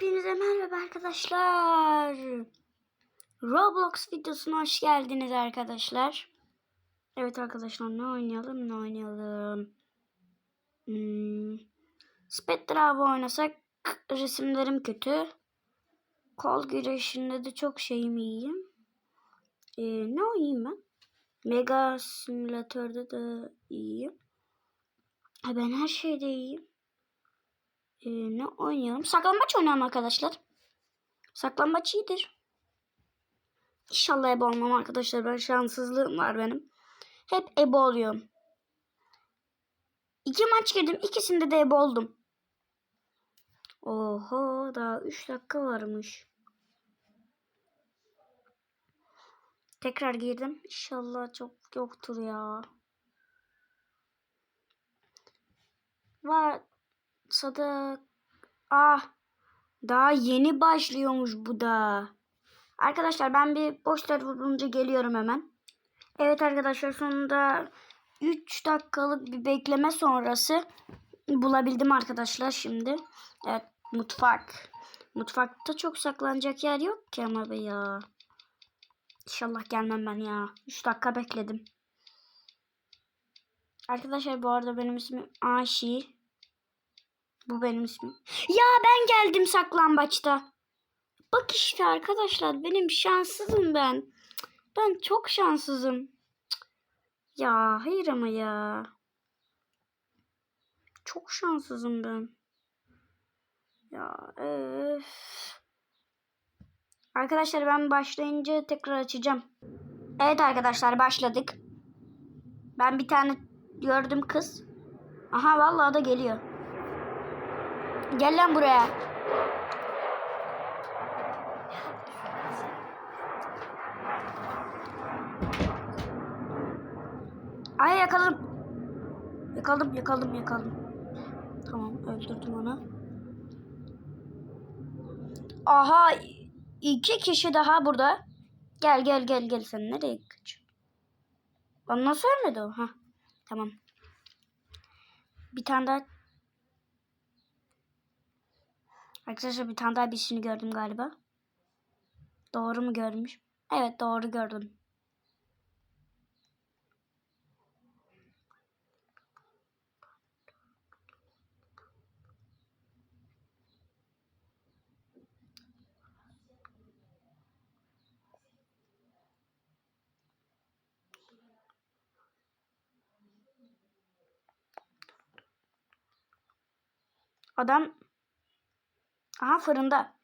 Hepinize merhaba arkadaşlar. Roblox videosuna hoş geldiniz arkadaşlar. Evet arkadaşlar ne oynayalım ne oynayalım. Hmm. Spectre Av'ı oynasak resimlerim kötü. Kol güreşinde de çok şeyim iyiyim. Ee, ne oynayayım ben? Mega simülatörde de iyiyim. Ha, ben her şeyde iyiyim. Ee, ne oynayalım? Saklambaç oynayalım arkadaşlar. Saklambaç iyidir. İnşallah ebe olmam arkadaşlar. Ben şanssızlığım var benim. Hep ebe oluyorum. İki maç girdim. İkisinde de ebe oldum. Oho daha 3 dakika varmış. Tekrar girdim. İnşallah çok yoktur ya. Var. Sadık. Ah. Daha yeni başlıyormuş bu da. Arkadaşlar ben bir boşlar vurunca geliyorum hemen. Evet arkadaşlar sonunda 3 dakikalık bir bekleme sonrası bulabildim arkadaşlar şimdi. Evet mutfak. Mutfakta çok saklanacak yer yok ki ama be ya. İnşallah gelmem ben ya. 3 dakika bekledim. Arkadaşlar bu arada benim ismim Aşi. Bu benim ismim. Ya ben geldim saklambaçta. Bak işte arkadaşlar benim şanssızım ben. Ben çok şanssızım. Ya hayır ama ya. Çok şanssızım ben. Ya öf. Arkadaşlar ben başlayınca tekrar açacağım. Evet arkadaşlar başladık. Ben bir tane gördüm kız. Aha vallahi da geliyor. Gel lan buraya. Ay yakaladım. Yakaladım, yakaladım, yakaladım. Tamam, öldürdüm onu. Aha, iki kişi daha burada. Gel, gel, gel, gel. Sen nereye kaçıyorsun? Lan nasıl ölmedi o? Ha, tamam. Bir tane daha Arkadaşlar bir tane daha birisini gördüm galiba. Doğru mu görmüş? Evet doğru gördüm. Adam Aha fırında.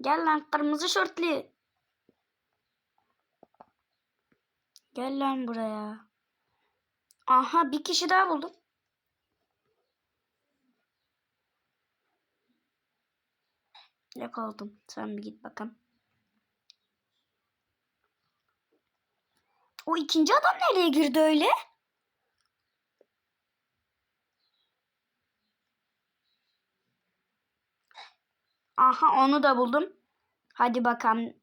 Gel lan kırmızı şortlu. Gel lan buraya. Aha bir kişi daha buldum. Yakaladım. Sen bir git bakalım. O ikinci adam nereye girdi öyle? Aha onu da buldum. Hadi bakalım.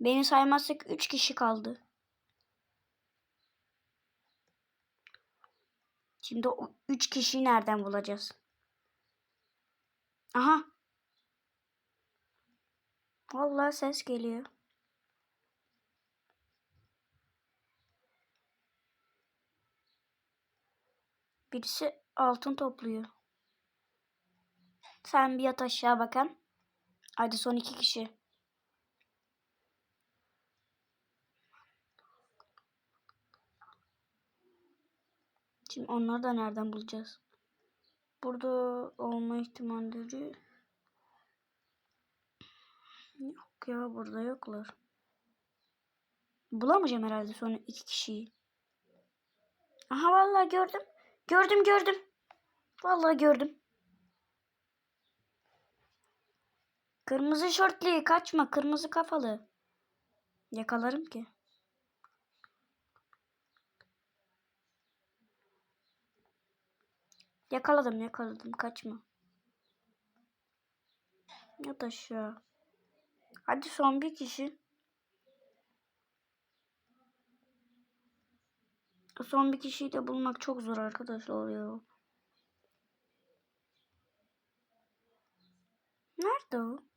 Beni saymazsak 3 kişi kaldı. Şimdi o 3 kişiyi nereden bulacağız? Aha. Vallahi ses geliyor. Birisi altın topluyor. Sen bir yat aşağı bakalım. Hadi son iki kişi. Şimdi onları da nereden bulacağız? Burada olma ihtimalleri yok ya burada yoklar. Bulamayacağım herhalde son iki kişiyi. Aha vallahi gördüm. Gördüm gördüm. Vallahi gördüm. Kırmızı şortlu kaçma kırmızı kafalı. Yakalarım ki. Yakaladım yakaladım kaçma. Yat aşağı. Hadi son bir kişi. Son bir kişiyi de bulmak çok zor arkadaşlar ya. Nerede o?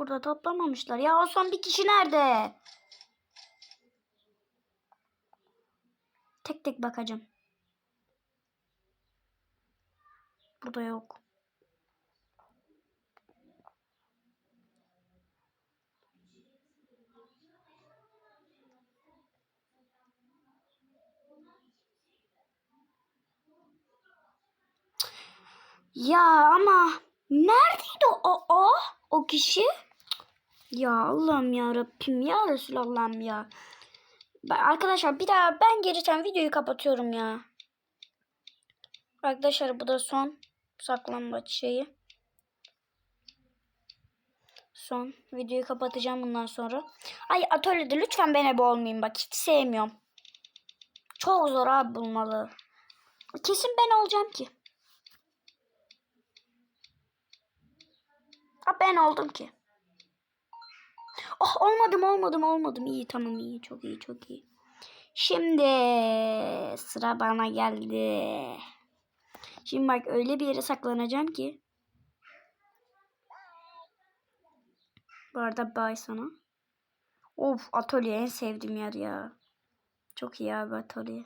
Burada toplamamışlar. Ya o son bir kişi nerede? Tek tek bakacağım. Burada yok. Ya ama neredeydi o o o kişi? Ya Allah'ım ya Rabbim ya Resulallah'ım ya. Ben, arkadaşlar bir daha ben gelirken videoyu kapatıyorum ya. Arkadaşlar bu da son saklanmaç şeyi. Son videoyu kapatacağım bundan sonra. Ay atölyede lütfen ben ebe olmayayım bak hiç sevmiyorum. Çok zor abi bulmalı. Kesin ben olacağım ki. Ha ben oldum ki. Oh olmadım olmadım olmadım. İyi tamam iyi çok iyi çok iyi. Şimdi sıra bana geldi. Şimdi bak öyle bir yere saklanacağım ki. Bu arada bay sana. Of atölye en sevdiğim yer ya. Çok iyi abi atölye.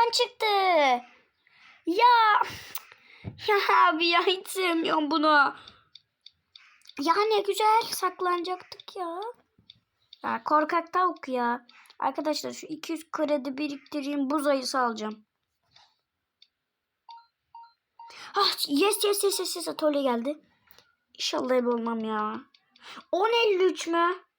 Oyundan çıktı. Ya ya abi ya hiç sevmiyorum bunu. Ya ne güzel saklanacaktık ya. Ya korkak tavuk ya. Arkadaşlar şu 200 kredi biriktireyim buz ayısı alacağım. Ah yes yes yes yes, yes atölye geldi. İnşallah ev olmam ya. 10.53 mü?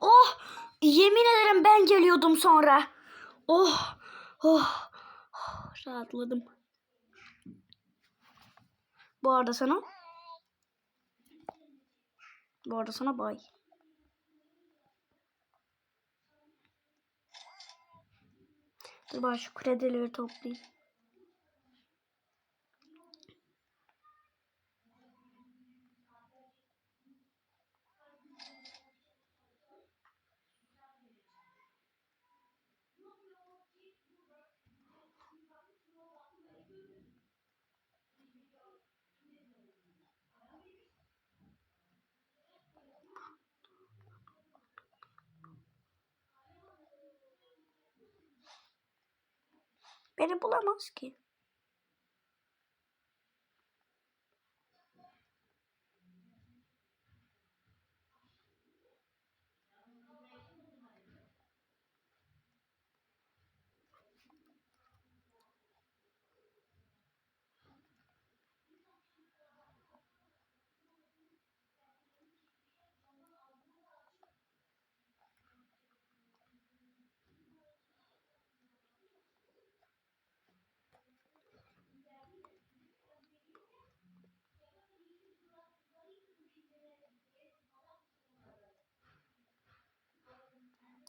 Oh! Yemin ederim ben geliyordum sonra. Oh! Oh! oh rahatladım. Bu arada sana Bu arada sana bay. Dur bak şu kredileri toplayayım. Beni bulamaz ki.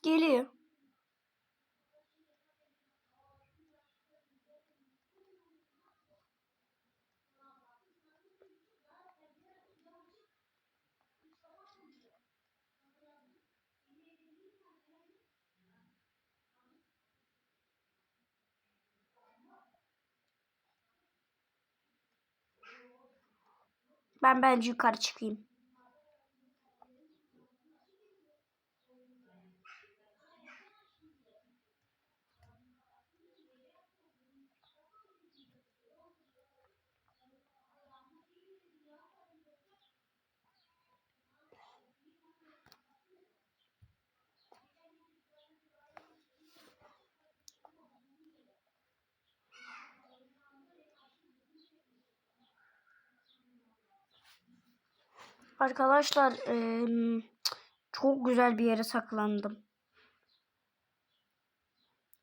Geliyor. Ben bence yukarı çıkayım. Arkadaşlar em, çok güzel bir yere saklandım.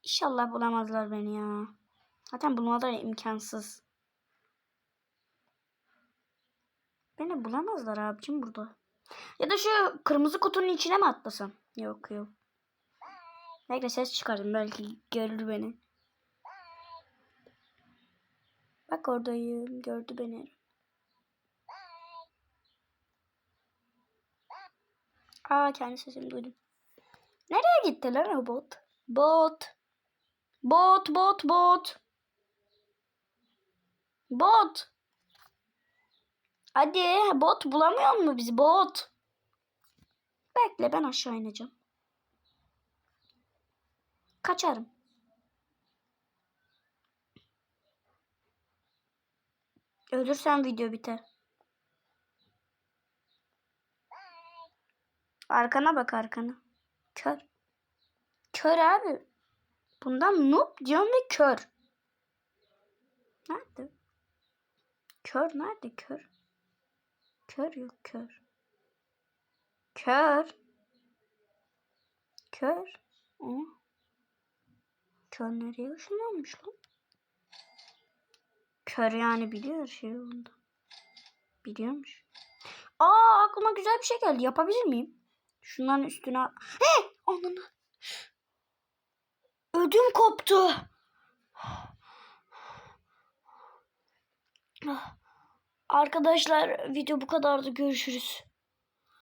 İnşallah bulamazlar beni ya. Zaten bulmaları imkansız. Beni bulamazlar abicim burada. Ya da şu kırmızı kutunun içine mi atlasam? Yok yok. Bekle ses çıkardım belki görür beni. Bak oradayım. Gördü beni. Aa kendi sesimi duydum. Nereye gitti lan o bot? Bot. Bot bot bot. Bot. Hadi bot bulamıyor mu bizi bot? Bekle ben aşağı ineceğim. Kaçarım. Ölürsem video biter. Arkana bak arkana. Kör. Kör abi. Bundan noob diyorum ve kör. Nerede? Kör nerede kör? Kör yok kör. Kör. Kör. Aa. Kör nereye ışınlanmış lan? Kör yani biliyor şey onda. Biliyormuş. Aa aklıma güzel bir şey geldi. Yapabilir miyim? Şunların üstüne... He! Ananı. Ödüm koptu. Arkadaşlar video bu kadardı. Görüşürüz.